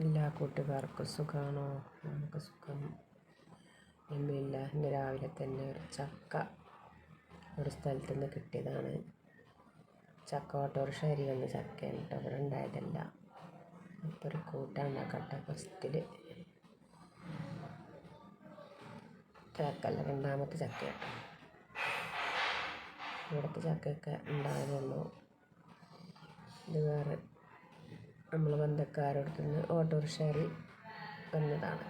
എല്ലാ കൂട്ടുകാർക്കും സുഖമാണോ? നമുക്ക് സുഖം. ഒന്നുമില്ല ഇന്ന് രാവിലെ തന്നെ ഒരു ചക്ക ഒരു സ്ഥലത്തു നിന്ന് കിട്ടിയതാണ്. ചക്ക ഓട്ടോറിക്ഷ അരി വന്ന ചക്കയാണ് കേട്ടോ. ഇവിടെ ഉണ്ടായതല്ല. അപ്പോൾ ഒരു കട്ട ഫസ്റ്റിൽ ചക്കല്ല രണ്ടാമത്തെ ചക്ക ഇവിടുത്തെ ചക്കയൊക്കെ ഉണ്ടാകുന്നുള്ളൂ ഇത് വേറെ നമ്മൾ ബന്ധക്കാരോട് നിന്ന് ഓട്ടോറിക്ഷയിൽ വന്നതാണ്.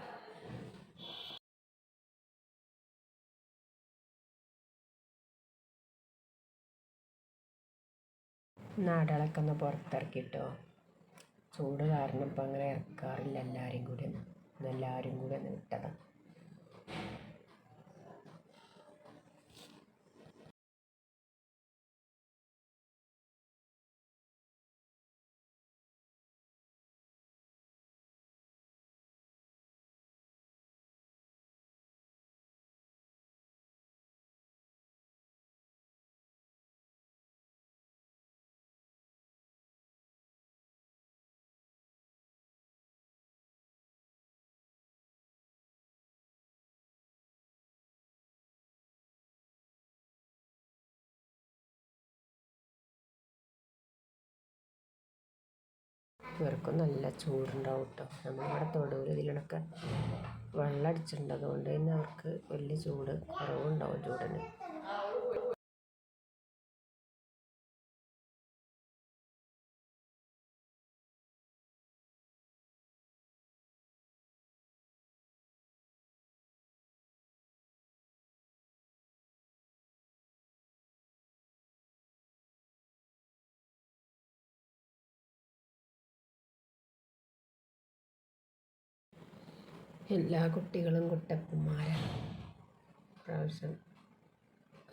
നാടുകളൊക്കെ ഒന്ന് പുറത്തിറക്കിട്ടോ? ചൂട് കാരണം ഇപ്പം അങ്ങനെ ഇറക്കാറില്ല എല്ലാവരും കൂടി ഒന്ന്. എല്ലാവരും കൂടി ഒന്ന് വിട്ടതാണ് ഇവർക്കും നല്ല ചൂടുണ്ടാവും കേട്ടോ നമ്മളിവിടെ തൊടൂര് ഇതിലൊക്കെ വെള്ളം അടിച്ചിട്ടുണ്ട് അതുകൊണ്ട് തന്നെ അവർക്ക് വലിയ ചൂട് കുറവുണ്ടാവും ചൂടിന്. എല്ലാ കുട്ടികളും കുട്ടപ്പന്മാരാണ് പ്രാവശ്യം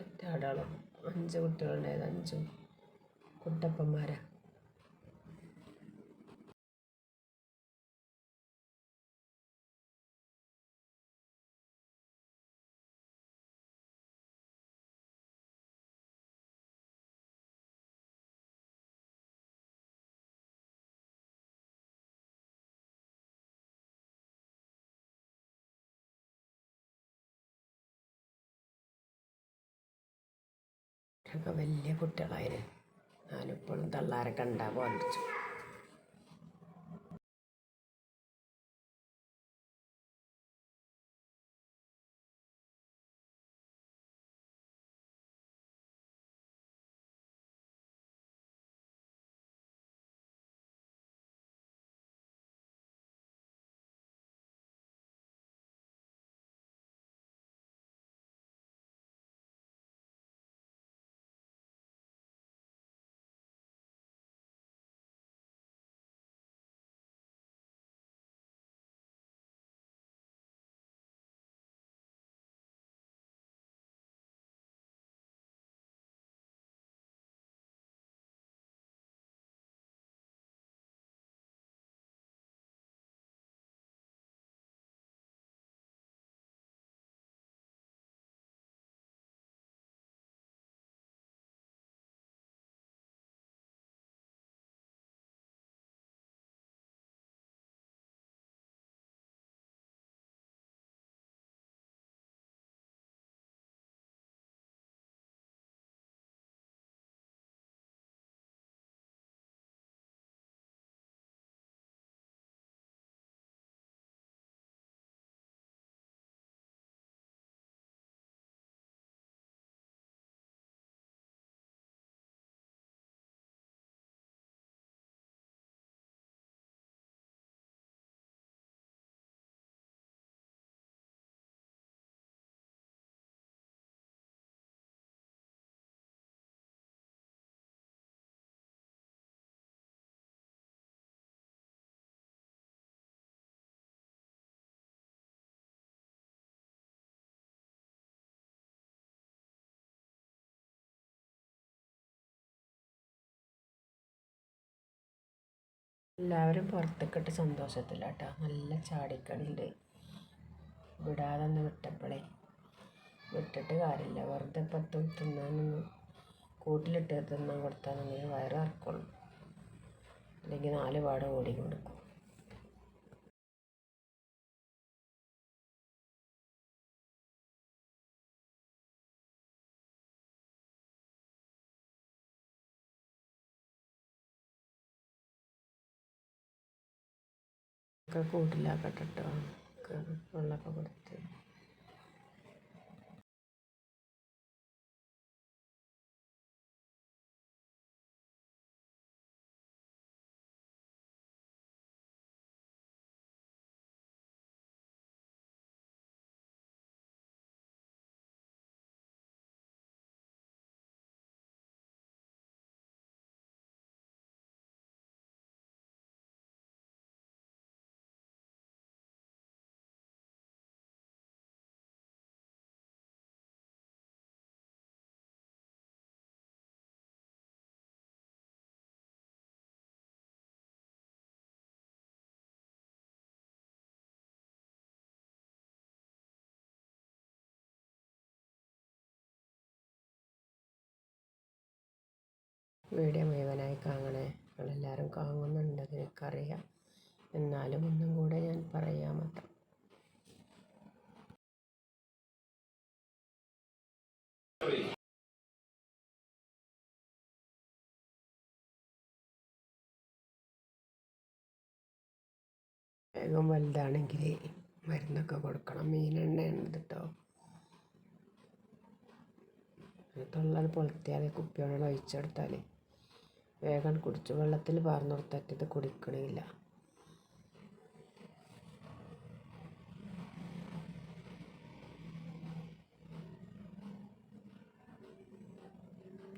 ഒറ്റാടാളും അഞ്ച് കുട്ടികളുണ്ടായത്. അഞ്ചും കുട്ടപ്പന്മാരാണ് ഒക്കെ വലിയ കുട്ടികളായിരുന്നു ഞാനിപ്പോഴും തള്ളാരെ കണ്ടാൽ എല്ലാവരും പുറത്തേക്കിട്ട് സന്തോഷത്തിലാട്ടോ. നല്ല ചാടിക്കളിയുണ്ട് വിടാതെ ഒന്ന് വിട്ടപ്പോഴേ വിട്ടിട്ട് കാര്യമില്ല. വെറുതെ പത്ത് തിന്നാനൊന്നും കൂട്ടിലിട്ട് തിന്നാൻ കൊടുത്താൽ നമ്മൾ വയറിറക്കുള്ളൂ അല്ലെങ്കിൽ നാല് പാട് ഓടി കൊടുക്കും ഒക്കെ കൂട്ടിലാക്കട്ടെ കേട്ടോ വെള്ളമൊക്കെ കൊടുത്ത് വീഡിയോ മുഴുവനായി കാണണേ. നിങ്ങളെല്ലാവരും കാണുന്നുണ്ടെന്ന് എനിക്കറിയാം എന്നാലും ഒന്നും കൂടെ ഞാൻ പറയാൻ മാത്രം. വേഗം വലുതാണെങ്കിൽ മരുന്നൊക്കെ കൊടുക്കണം മീനെണ്ണയാണ് കേട്ടോ തൊള്ളൽ പൊളുത്തിയാൽ കുപ്പിയോളം ഒഴിച്ചെടുത്താൽ വേഗം കുടിച്ചു വെള്ളത്തിൽ പാർന്നു കൊടുത്തിട്ട് കുടിക്കണില്ല.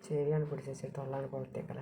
ചെവിയാണ് പിടിച്ച തൊള്ളാണ് പൊളത്തേക്കല